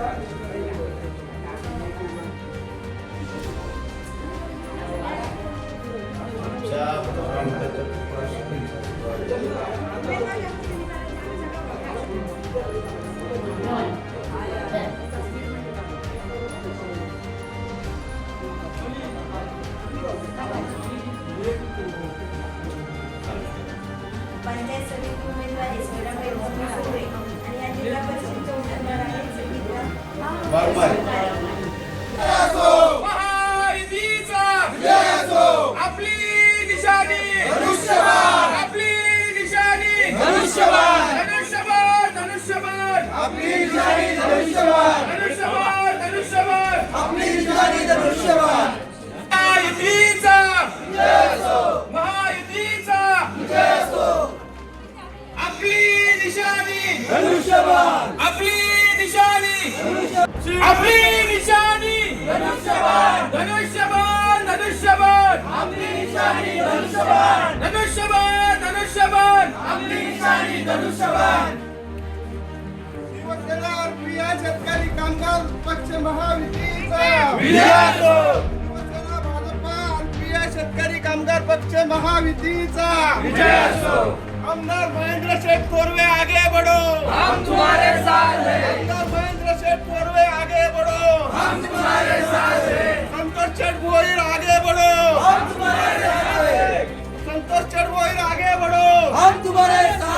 पंचायत धनुष्यबाण धनुष्यबाण धनुष्यबाण आपली निशाणी धनुष्यबाण धनुष्यबाण धनुष्यबाण आपली निशाणी धनुष्यबाण महायुतीचा महायुतीचा आपली निशाणी धनुष्यबाण आपली निशाणी आपली निशाणी धनुष्यबाण धनुष्यबाण धनुष्यबाण आपली निशाणी धनुष्यबाण धनुष्यबाण धनुष्यबाण निशाणी धनुष्यबाण शिवसेना प्रिया शेतकरी कामगार पक्ष विजयाचो। शिवसेना भाजपा शेतकरी कामगार पक्ष विजयाचो। आमदार महेंद्र शेठ कोरवे आगे बढ़ो। हम तुम्हारे साथ हैं। आमदार महेंद्र शेठ कोरवे आगे बढ़ो। हम तुम्हारे साथ हैं। संतोष शेठ गोहिल आगे बढ़ो। हम तुम्हारे साथ हैं। संतोष शेठ गोहिल आगे बढ़ो। हम तुम्हारे साथ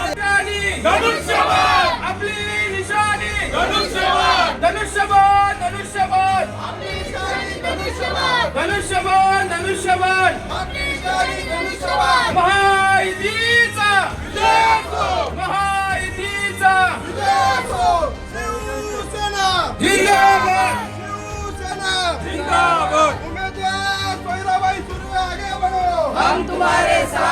धनुष्यबाण! आपली निशाणी! धनुष्यबाण! धनुष्यबाण धनुष्यबाण! आपली निशाणी धनुष्यबाण! धनुष्यबाण धनुष्यबाण! आपली निशाणी धनुष्यबाण! महायुतीचा! विजय असो महायुतीचा! विजय असो. शिवसेना! जिंदाबाद! शिवसेना! जिंदाबाद! उम्मीदवार सोयराबाई सुर्वे आगे बढ़ो! हम तुम्हारे साथ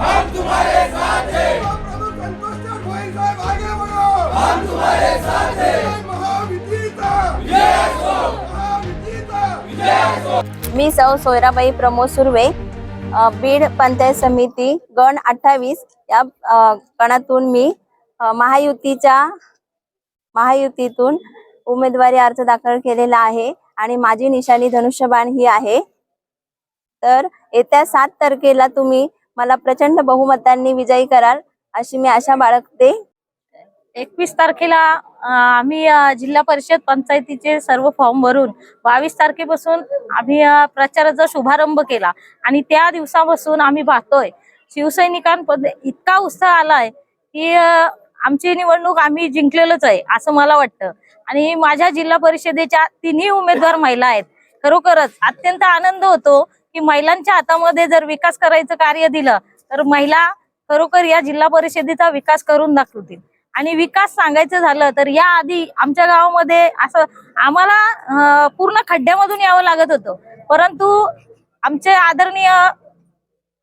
हम तुम्हारे साथ हैं। प्रभु संतोष चंद गोयल साहेब आगे बढ़ो। हम तुम्हारे साथ हैं। विजय असो। विजय असो। मी सौ सोयराबाई प्रमोद सुर्वे बीड पंचायत समिती गण अठ्ठावीस. या गणातून मी महायुतीच्या महायुतीतून उमेदवारी अर्ज दाखल केलेला आहे आणि माझी निशाणी धनुष्यबाण ही आहे. तर येत्या सात तारखेला तुम्ही मला प्रचंड बहुमतांनी विजयी कराल अशी मी आशा बाळगते. एकवीस तारखेला आम्ही जिल्हा परिषद पंचायतीचे सर्व फॉर्म भरून बावीस तारखेपासून आम्ही प्रचाराचा शुभारंभ केला. आणि त्या दिवसापासून आम्ही पाहतोय शिवसैनिकांमध्ये इतका उत्साह आलाय की आमची निवडणूक आम्ही जिंकलेलोच आहे असं मला वाटतं. आणि माझ्या जिल्हा परिषदेच्या तिन्ही उमेदवार महिला आहेत. खरोखरच अत्यंत आनंद होतो की महिलांच्या हातामध्ये जर विकास करायचं कार्य दिलं तर महिला खरोखर या जिल्हा परिषदेचा विकास करून दाखवतील. आणि विकास सांगायचं झालं तर या आधी आमच्या गावामध्ये असं आम्हाला पूर्ण खड्ड्यामधून यावं लागत होतं. परंतु आमचे आदरणीय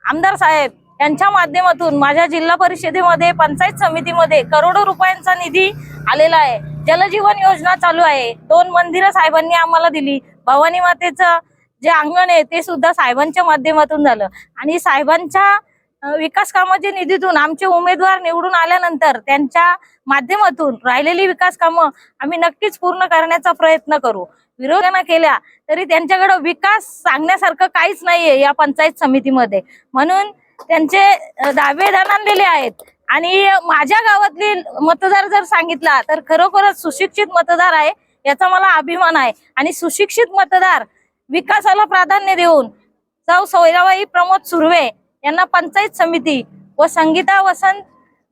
आमदार साहेब यांच्या माध्यमातून माझ्या जिल्हा परिषदेमध्ये पंचायत समितीमध्ये करोडो रुपयांचा निधी आलेला आहे. जलजीवन योजना चालू आहे. दोन मंदिरं साहेबांनी आम्हाला दिली. भवानी मातेचं जे अंगण आहे ते सुद्धा साहेबांच्या माध्यमातून झालं. आणि साहेबांच्या विकास कामाच्या निधीतून आमचे उमेदवार निवडून आल्यानंतर त्यांच्या माध्यमातून राहिलेली विकास कामं आम्ही नक्कीच पूर्ण करण्याचा प्रयत्न करू. विरोधानं केल्या तरी त्यांच्याकडे विकास सांगण्यासारखं काहीच नाहीये या पंचायत समितीमध्ये. म्हणून त्यांचे अ, दावे दणाणलेले आहेत. आणि माझ्या गावातली मतदार जर सांगितला तर खरोखरच सुशिक्षित मतदार आहे याचा मला अभिमान आहे. आणि सुशिक्षित मतदार विकासाला प्राधान्य देऊन सौ सौराबाई प्रमोद सुर्वे यांना पंचायत समिती व संगीता वसंत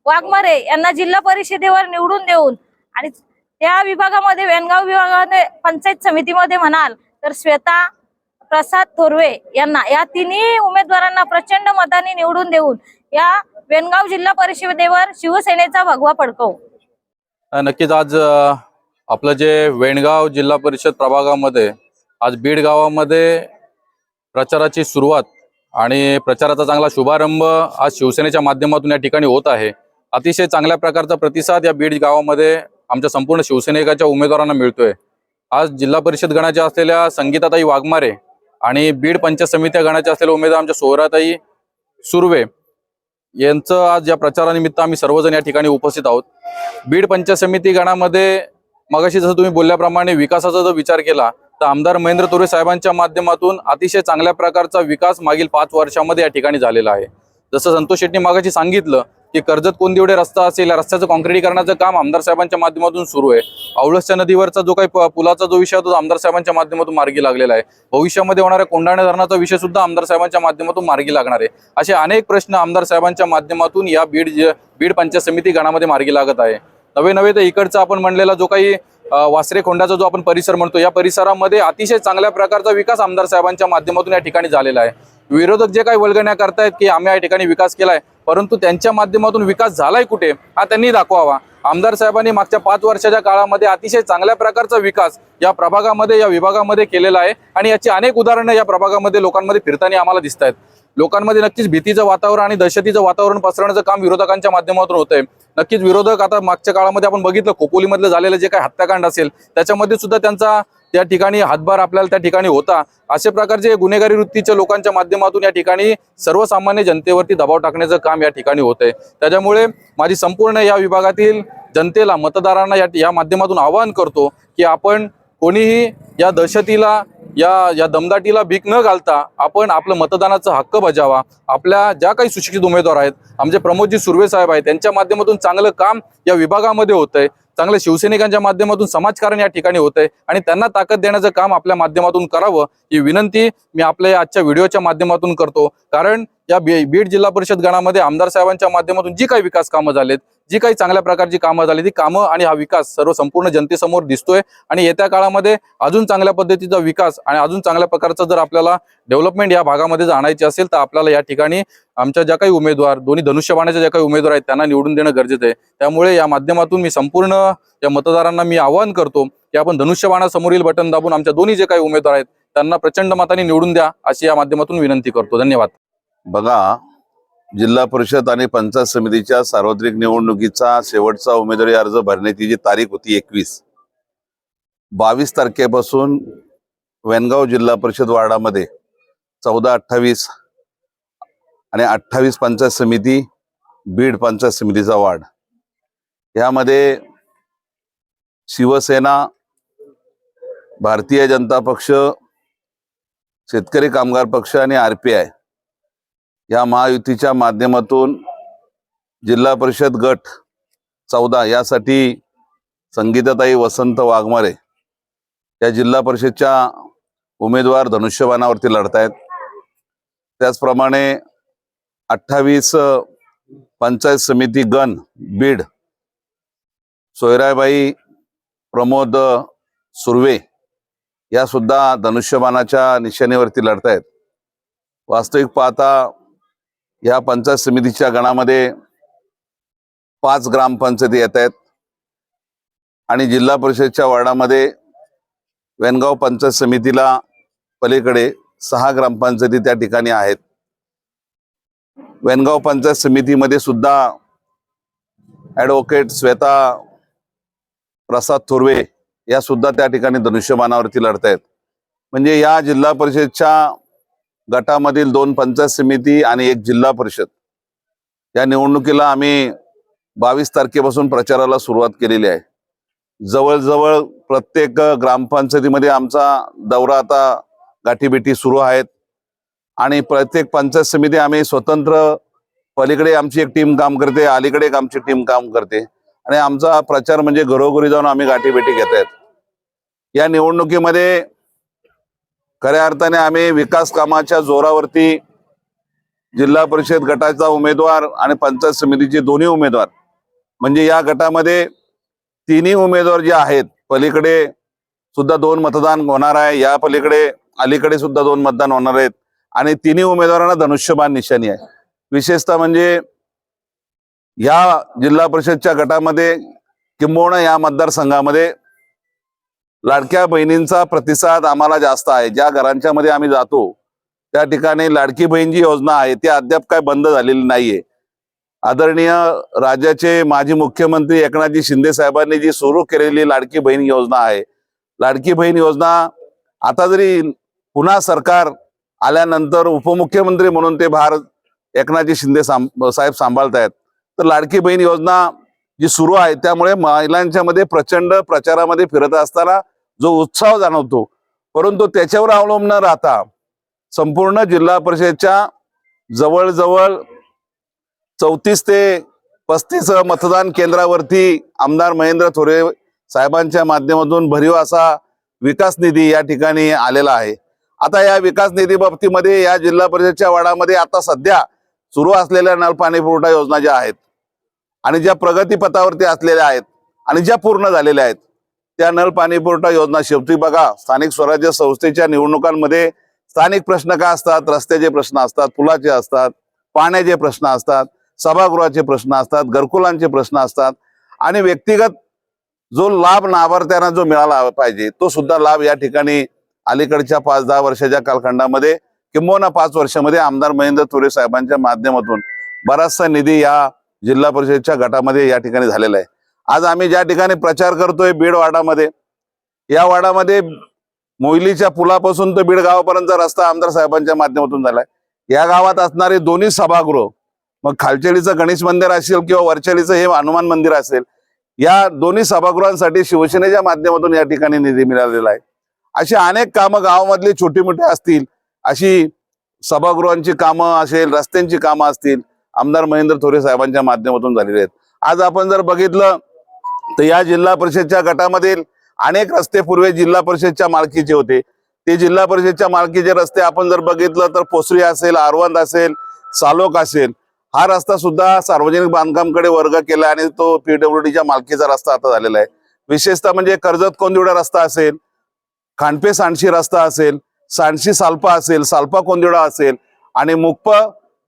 वाघमारे यांना जिल्हा परिषदेवर निवडून देऊन आणि त्या विभागामध्ये वेणगाव विभागामध्ये पंचायत समितीमध्ये म्हणाल तर श्वेता प्रसाद थोरवे यांना या तिन्ही उमेदवारांना प्रचंड मताने निवडून देऊन या वेणगाव जिल्हा परिषदेवर शिवसेनेचा भगवा पडकव नक्कीच आज आपलं जे वेणगाव जिल्हा परिषद प्रभागामध्ये आज बीड गावामध्ये प्रचाराची सुरुवात आणि प्रचाराचा चांगला शुभारंभ आज शिवसेनेच्या माध्यमातून या ठिकाणी होत आहे. अतिशय चांगल्या प्रकारचा प्रतिसाद या बीड गावामध्ये आमच्या संपूर्ण शिवसैनिकाच्या उमेदवारांना मिळतोय. आज जिल्हा परिषद गणाच्या असलेल्या संगीताताई वाघमारे आणि बीड पंचायत समित्या गणाच्या असलेल्या उमेदवार आमच्या सोहराताई सुर्वे यांचं आज या प्रचारानिमित्त आम्ही सर्वजण या ठिकाणी उपस्थित आहोत. बीड पंचायत समिती गणामध्ये मगाशी जसं तुम्ही बोलल्याप्रमाणे विकासाचा जर विचार केला तर आमदार महेंद्र तुरे साहेबांच्या माध्यमातून अतिशय चांगल्या प्रकारचा विकास मागील पाच वर्षामध्ये या ठिकाणी झालेला आहे. जसं संतोष शेट्टी मागाशी सांगितलं की कर्जत कोंदिवडे रस्ता असेल या रस्त्याचं कॉन्क्रिटीकरणाचं काम आमदार साहेबांच्या माध्यमातून सुरू आहे. औळसच्या नदीवरचा जो काही पुलाचा जो विषय तो आमदार साहेबांच्या माध्यमातून मार्गी लागलेला आहे. भविष्यामध्ये होणाऱ्या कोंढाणे धरणाचा विषय सुद्धा आमदार साहेबांच्या माध्यमातून मार्गी लागणार आहे. असे अनेक प्रश्न आमदार साहेबांच्या माध्यमातून या बीड बीड पंचायत समिती गणामध्ये मार्गी लागत आहे. नवे नवे तर इकडचा आपण म्हणलेला जो काही वासरे खोंडाचा जो आपण परिसर म्हणतो या परिसरामध्ये अतिशय चांगल्या प्रकारचा विकास आमदार साहेबांच्या माध्यमातून या ठिकाणी झालेला आहे. विरोधक जे काही वल्गण्या करतायत की आम्ही या ठिकाणी विकास केलाय परंतु त्यांच्या माध्यमातून विकास झालाय कुठे हा त्यांनी दाखवावा. आमदार साहेबांनी मागच्या पाच वर्षाच्या काळामध्ये अतिशय चांगल्या प्रकारचा विकास या प्रभागामध्ये या विभागामध्ये केलेला आहे. आणि याची अनेक उदाहरणं या प्रभागामध्ये लोकांमध्ये फिरताना आम्हाला दिसत आहेत. लोकांमध्ये नक्कीच भीतीचं वातावरण आणि दहशतीचं वातावरण पसरवण्याचं काम विरोधकांच्या माध्यमातून होतंय. नक्कीच विरोधक आता मागच्या काळामध्ये आपण बघितलं खोपोलीमधलं झालेलं जे काही हत्याकांड असेल त्याच्यामध्ये सुद्धा त्यांचा त्या ठिकाणी हातभार आपल्याला त्या ठिकाणी होता. अशा प्रकारचे गुन्हेगारी वृत्तीच्या लोकांच्या माध्यमातून या ठिकाणी सर्वसामान्य जनतेवरती दबाव टाकण्याचं काम या ठिकाणी होतंय. त्याच्यामुळे माझी संपूर्ण या विभागातील जनतेला मतदारांना या या माध्यमातून आवाहन करतो की आपण कोणीही या दहशतीला या या दमदाटीला भीक न घालता आपण आपलं मतदानाचा हक्क बजावा. आपल्या ज्या काही सुशिक्षित उमेदवार आहेत आमचे प्रमोदजी सुर्वे साहेब आहेत त्यांच्या माध्यमातून चांगलं काम या विभागामध्ये होतंय. चांगल्या शिवसैनिकांच्या माध्यमातून समाजकारण या ठिकाणी होतंय आणि त्यांना ताकद देण्याचं काम आपल्या माध्यमातून करावं ही विनंती मी आपल्या आजच्या व्हिडिओच्या माध्यमातून करतो. कारण या बीड जिल्हा परिषद गणामध्ये आमदार साहेबांच्या माध्यमातून जी काही विकास कामं झालेत जी काही चांगल्या प्रकारची कामं झाली ती कामं आणि हा विकास सर्व संपूर्ण जनतेसमोर दिसतोय. आणि येत्या काळामध्ये अजून चांगल्या पद्धतीचा विकास आणि अजून चांगल्या प्रकारचा जर आपल्याला डेव्हलपमेंट या भागामध्ये जर आणायची असेल तर आपल्याला या ठिकाणी आमच्या ज्या काही उमेदवार दोन्ही धनुष्यबाणाच्या ज्या काही उमेदवार आहेत त्यांना निवडून देणं गरजेचं आहे. त्यामुळे या माध्यमातून मी संपूर्ण या मतदारांना मी आवाहन करतो की आपण धनुष्यबाणासमोरील बटन दाबून आमच्या दोन्ही जे काही उमेदवार आहेत त्यांना प्रचंड मताने निवडून द्या अशी या माध्यमातून विनंती करतो. धन्यवाद. बघा जिल्हा परिषद आणि पंचायत समितीच्या सार्वत्रिक निवडणुकीचा शेवटचा उमेदवारी अर्ज भरण्याची जी तारीख होती एकवीस बावीस तारखेपासून वेनगाव जिल्हा परिषद वार्डामध्ये चौदा अठ्ठावीस आणि अठ्ठावीस पंचायत समिती बीड पंचायत समितीचा वार्ड. यामध्ये शिवसेना भारतीय जनता पक्ष शेतकरी कामगार पक्ष आणि आर पी आय. या महायुतीच्या माध्यमातून जिल्हा परिषद गट चौदा यासाठी संगीताताई वसंत वाघमारे या जिल्हा परिषदच्या उमेदवार धनुष्यबाणावरती लढतायत. त्याचप्रमाणे अठ्ठावीस पंचायत समिती गण बीड सोयराबाई प्रमोद सुर्वे या सुद्धा धनुष्यबाणाच्या निशाणीवरती लढतायत. वास्तविक पाहता या पंचायत समितीच्या गणामध्ये पाच ग्रामपंचायती येत आहेत. आणि जिल्हा परिषदच्या वार्डामध्ये वेनगाव पंचायत समितीला पलीकडे सहा ग्रामपंचायती त्या ठिकाणी आहेत. वेनगाव पंचायत समितीमध्ये सुद्धा ॲडव्होकेट श्वेता प्रसाद थोरवे या सुद्धा त्या ठिकाणी धनुष्यबाणावरती लढतायत. म्हणजे या जिल्हा परिषदच्या गटामधील दोन पंचायत समिती आणि एक जिल्हा परिषद. या निवडणुकीला आम्ही बावीस तारखेपासून प्रचाराला सुरुवात केलेली आहे. जवळजवळ प्रत्येक ग्रामपंचायतीमध्ये आमचा दौरा आता गाठीभेटी सुरू आहेत. आणि प्रत्येक पंचायत समिती आम्ही स्वतंत्र पलीकडे आमची एक टीम काम करते अलीकडे एक आमची टीम काम करते. आणि आमचा प्रचार म्हणजे घरोघरी जाऊन आम्ही गाठीभेटी घेत आहेत. या निवडणुकीमध्ये खऱ्या अर्थाने आम्ही विकास कामाच्या जोरावरती जिल्हा परिषद गटाचा उमेदवार आणि पंचायत समितीचे दोन्ही उमेदवार म्हणजे या गटामध्ये तिन्ही उमेदवार जे आहेत पलीकडे सुद्धा दोन मतदान होणार आहे या पलीकडे अलीकडे सुद्धा दोन मतदान होणार आहेत आणि तिन्ही उमेदवारांना धनुष्यबाण निशाणी आहे. विशेषतः म्हणजे या जिल्हा परिषदच्या गटामध्ये किंबहुना या मतदारसंघामध्ये लाडक्या बहिणींचा प्रतिसाद आम्हाला जास्त आहे. ज्या घरांच्या मध्ये आम्ही जातो त्या ठिकाणी लाडकी बहीण जी योजना आहे ती अद्याप काय बंद झालेली नाहीये. आदरणीय राज्याचे माजी मुख्यमंत्री एकनाथजी शिंदे साहेबांनी जी सुरू केलेली लाडकी बहीण योजना आहे लाडकी बहीण योजना आता जरी पुन्हा सरकार आल्यानंतर उपमुख्यमंत्री म्हणून ते भार एकनाथजी शिंदे साम- साहेब सांभाळतायत तर लाडकी बहीण योजना जी सुरू आहे त्यामुळे महिलांच्या मध्ये प्रचंड प्रचारामध्ये फिरत असताना जो उत्साह जाणवतो परंतु त्याच्यावर अवलंबून न राहता संपूर्ण जिल्हा परिषदच्या जवळजवळ चौतीस ते पस्तीस मतदान केंद्रावरती आमदार महेंद्र थोरे साहेबांच्या माध्यमातून भरीव असा विकास निधी या ठिकाणी आलेला आहे. आता या विकास निधी बाबतीमध्ये या जिल्हा परिषदच्या वाडामध्ये आता सध्या सुरू असलेल्या नळ पाणी पुरवठा योजना ज्या आहेत आणि ज्या प्रगतीपथावरती असलेल्या आहेत आणि ज्या पूर्ण झालेल्या आहेत त्या नळ पाणी पुरवठा योजना शेवटी बघा स्थानिक स्वराज्य संस्थेच्या निवडणुकांमध्ये स्थानिक प्रश्न काय असतात? रस्त्याचे प्रश्न असतात पुलाचे असतात पाण्याचे प्रश्न असतात सभागृहाचे प्रश्न असतात घरकुलांचे प्रश्न असतात आणि व्यक्तिगत जो लाभ लाभार्थ्यांना जो मिळाला पाहिजे तो सुद्धा लाभ या ठिकाणी अलीकडच्या पाच दहा वर्षाच्या कालखंडामध्ये किंबहुना पाच वर्षामध्ये आमदार महेंद्र थोरे साहेबांच्या माध्यमातून बराचसा निधी या जिल्हा परिषदच्या गटामध्ये या ठिकाणी झालेला आहे. आज आम्ही ज्या ठिकाणी प्रचार करतोय बीड वाडामध्ये या वाडामध्ये मोहिलीच्या पुलापासून तर बीड गावापर्यंतचा रस्ता आमदार साहेबांच्या माध्यमातून झालाय. या गावात असणारे दोन्ही सभागृह मग खालचेलीचं गणेश मंदिर असेल किंवा वरचेलीचं हे हनुमान मंदिर असेल या दोन्ही सभागृहांसाठी शिवसेनेच्या माध्यमातून या ठिकाणी निधी मिळालेला आहे. अशी अनेक कामं गावामधली छोटी मोठी असतील अशी सभागृहांची कामं असेल रस्त्यांची कामं असतील आमदार महेंद्र थोरे साहेबांच्या माध्यमातून झालेले आहेत. आज आपण जर बघितलं तर या जिल्हा परिषदच्या गटामधील अनेक रस्ते पूर्वी जिल्हा परिषदच्या मालकीचे होते. ते जिल्हा परिषदच्या मालकीचे रस्ते आपण जर बघितलं तर पोसरी असेल आरवंद असेल सालोक असेल हा रस्ता सुद्धा सार्वजनिक बांधकामकडे वर्ग केला आणि तो पीडब्ल्यूडीच्या मालकीचा रस्ता आता झालेला आहे. विशेषतः म्हणजे कर्जत कोंदिवडा रस्ता असेल खांडपे सांडशी रस्ता असेल सांडशी साल्पा असेल साल्पा कोंदिवडा असेल आणि मुक्प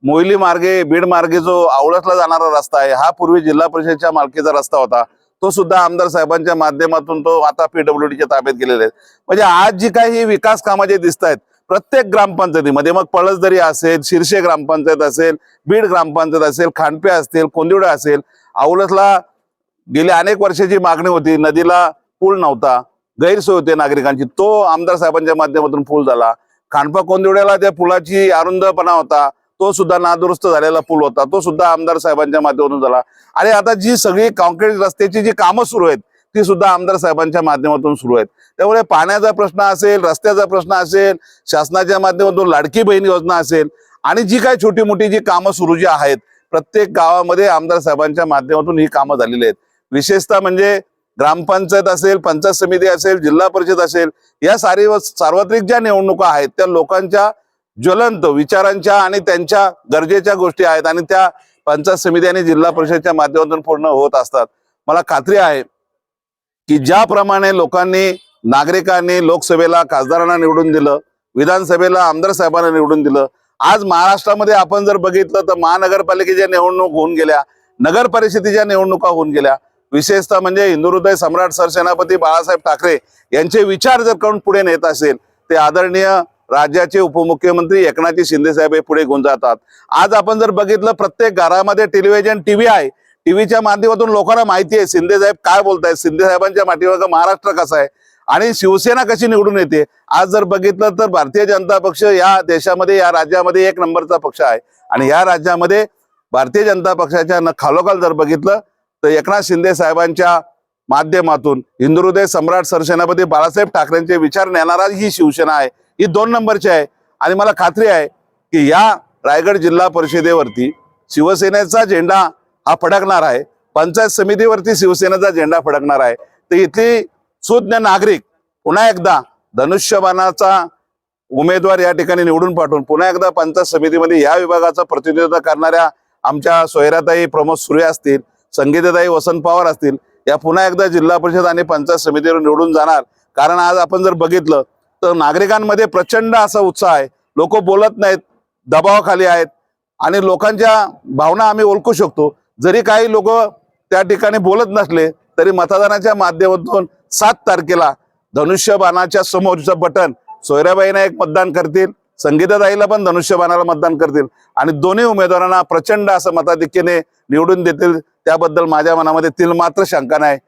मोहिली मार्गे बीड मार्गे जो आवळसला जाणारा रस्ता आहे हा पूर्वी जिल्हा परिषदच्या मालकीचा रस्ता होता. तो सुद्धा आमदार साहेबांच्या माध्यमातून तो आता पीडब्ल्यूडीच्या ताब्यात गेलेले आहेत. म्हणजे आज जी काही ही विकास कामं जे दिसत आहेत प्रत्येक ग्रामपंचायतीमध्ये मग पळसदरी असेल शिरशे ग्रामपंचायत असेल बीड ग्रामपंचायत असेल खांडपे असतील कोंदिवडे असेल आवळसला गेली अनेक वर्षाची मागणी होती नदीला पूल नव्हता गैरसोय होते नागरिकांची तो आमदार साहेबांच्या माध्यमातून पूल झाला. खांडपा कोंदिवड्याला त्या पुलाची अरुंदपणा होता. तो सुद्धा नादुरुस्त झालेला पूल होता. तो सुद्धा आमदार साहेबांच्या माध्यमातून झाला. आणि आता जी सगळी कॉन्क्रीट रस्त्याची जी कामं सुरू आहेत ती सुद्धा आमदार साहेबांच्या माध्यमातून सुरू आहेत. त्यामुळे पाण्याचा प्रश्न असेल रस्त्याचा प्रश्न असेल शासनाच्या माध्यमातून लाडकी बहीण योजना असेल आणि जी काही छोटी मोठी जी कामं सुरू जी आहेत प्रत्येक गावामध्ये आमदार साहेबांच्या माध्यमातून ही कामं झालेली आहेत. विशेषतः म्हणजे ग्रामपंचायत असेल पंचायत समिती असेल जिल्हा परिषद असेल या सारी सार्वत्रिक ज्या निवडणुका आहेत त्या लोकांच्या ज्वलंत विचारांच्या आणि त्यांच्या गरजेच्या गोष्टी आहेत आणि त्या पंचायत समिती आणि जिल्हा परिषदच्या माध्यमातून पूर्ण होत असतात. मला खात्री आहे की ज्याप्रमाणे लोकांनी नागरिकांनी लोकसभेला खासदारांना निवडून दिलं विधानसभेला आमदार साहेबांना निवडून दिलं आज महाराष्ट्रामध्ये आपण जर बघितलं तर महानगरपालिकेच्या निवडणूक होऊन गेल्या नगर परिषदेच्या निवडणुका होऊन गेल्या. विशेषतः म्हणजे हिंदुहृदय सम्राट सरसेनापती बाळासाहेब ठाकरे यांचे विचार जर कोण पुढे नेत असेल ते आदरणीय राज्याचे उपमुख्यमंत्री एकनाथजी शिंदे साहेब हे पुढे गुंजातात जातात. आज आपण जर बघितलं प्रत्येक घरामध्ये टेलिव्हिजन टीव्ही आहे. टीव्हीच्या माध्यमातून लोकांना माहिती आहे शिंदे साहेब काय बोलतायत शिंदे साहेबांच्या माठीवर महाराष्ट्र कसा आहे? आणि शिवसेना कशी निवडून येते? आज जर बघितलं तर भारतीय जनता पक्ष या देशामध्ये या राज्यामध्ये एक नंबरचा पक्ष आहे. आणि या राज्यामध्ये भारतीय जनता पक्षाच्या न- खालोखाल जर बघितलं तर एकनाथ शिंदे साहेबांच्या माध्यमातून हिंदुहृदय सम्राट सरसेनापती बाळासाहेब ठाकरेंचे विचार नेणारा ही शिवसेना आहे. ही दोन नंबरची आहे. आणि मला खात्री आहे की या रायगड जिल्हा परिषदेवरती शिवसेनेचा झेंडा हा फडकणार आहे. पंचायत समितीवरती शिवसेनेचा झेंडा फडकणार आहे. तर इथली सुज्ञ नागरिक पुन्हा एकदा धनुष्यबाणाचा उमेदवार या ठिकाणी निवडून पाठवून पुन्हा एकदा पंचायत समितीमध्ये या विभागाचा प्रतिनिधित्व करणाऱ्या आमच्या सोयराताई प्रमोद सूर्य असतील संगीताताई वसंत पवार असतील या पुन्हा एकदा जिल्हा परिषद आणि पंचायत समितीवर निवडून जाणार. कारण आज आपण जर बघितलं तर नागरिकांमध्ये प्रचंड असा उत्साह आहे. लोक बोलत नाहीत दबावाखाली आहेत आणि लोकांच्या भावना आम्ही ओळखू शकतो. जरी काही लोक त्या ठिकाणी बोलत नसले तरी मतदानाच्या माध्यमातून सात तारखेला धनुष्यबाणाच्या समोरचं बटन सोयराबाईंना एक मतदान करतील संगीताताईला पण धनुष्यबाणाला मतदान करतील आणि दोन्ही उमेदवारांना प्रचंड असं मताधिक्याने निवडून देतील. त्याबद्दल माझ्या मनामध्ये तिल मात्र शंका नाही.